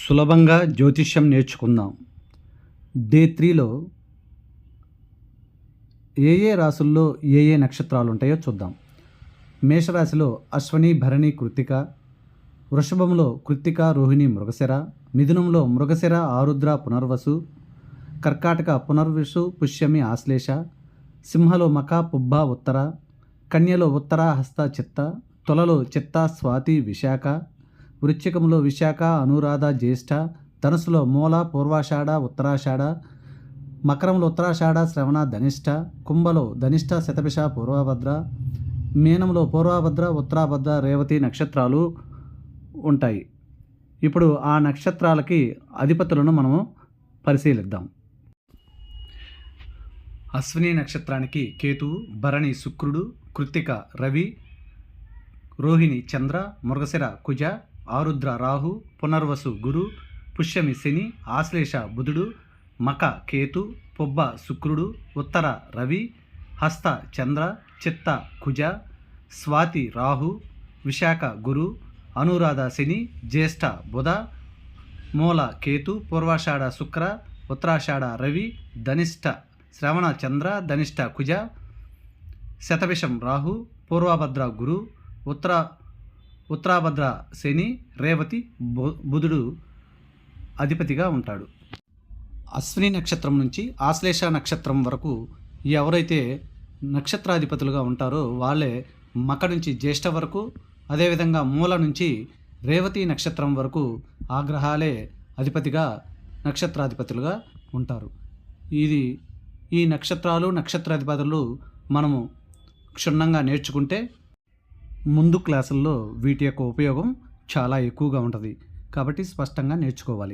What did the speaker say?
సులభంగా జ్యోతిష్యం నేర్చుకుందాం. డే త్రీలో ఏ ఏ రాసుల్లో ఏ ఏ నక్షత్రాలు ఉంటాయో చూద్దాం. మేషరాశిలో అశ్వని భరణి కృత్తిక వృషభంలో కృత్తిక రోహిణి మృగశిర మిథునంలో మృగశిర ఆరుద్ర పునర్వసు కర్కాటక పునర్వసు పుష్యమి ఆశ్లేష సింహలో మక పుబ్బ ఉత్తర కన్యలో ఉత్తర హస్త చిత్త తులలో చిత్త స్వాతి విశాఖ వృశ్చికంలో విశాఖ అనురాధ జ్యేష్ఠ ధనుసులో మూల పూర్వాషాఢ ఉత్తరాషాఢ మకరంలో ఉత్తరాషాఢ శ్రవణ ధనిష్ట కుంభలో ధనిష్ట శతభిష పూర్వభద్ర మీనంలో పూర్వభద్ర ఉత్తరాభద్ర రేవతి నక్షత్రాలు ఉంటాయి. ఇప్పుడు ఆ నక్షత్రాలకి అధిపతులను మనము పరిశీలిద్దాం. అశ్విని నక్షత్రానికి కేతు భరణి శుక్రుడు కృత్తిక రవి రోహిణి చంద్ర మృగశిర కుజ ఆరుద్ర రాహు పునర్వసు గురు పుష్యమి శని ఆశ్లేష బుధుడు మక కేతు పొబ్బ శుక్రుడు ఉత్తర రవి హస్త చంద్ర చిత్త కుజ స్వాతి రాహు విశాఖ గురు అనురాధ శని జ్యేష్ఠ బుధ మూల కేతు పూర్వాషాఢ శుక్ర ఉత్తరాషాఢ రవి ధనిష్ట శ్రవణ చంద్ర ధనిష్ట కుజ శతభిషం రాహు పూర్వభద్ర గురు ఉత్తర ఉత్తరాభద్ర శని రేవతి బు- బుధుడు అధిపతిగా ఉంటాడు. అశ్విని నక్షత్రం నుంచి ఆశ్లేష నక్షత్రం వరకు ఎవరైతే నక్షత్రాధిపతులుగా ఉంటారో వాళ్ళే మక నుంచి జ్యేష్ఠ వరకు అదేవిధంగా మూల నుంచి రేవతి నక్షత్రం వరకు ఆ గ్రహాలే అధిపతిగా నక్షత్రాధిపతులుగా ఉంటారు. ఇది ఈ నక్షత్రాలు నక్షత్రాధిపతులు మనము క్షుణ్ణంగా నేర్చుకుంటే ముందు క్లాసుల్లో వీటి యొక్క ఉపయోగం చాలా ఎక్కువగా ఉంటుంది. కాబట్టి స్పష్టంగా నేర్చుకోవాలి.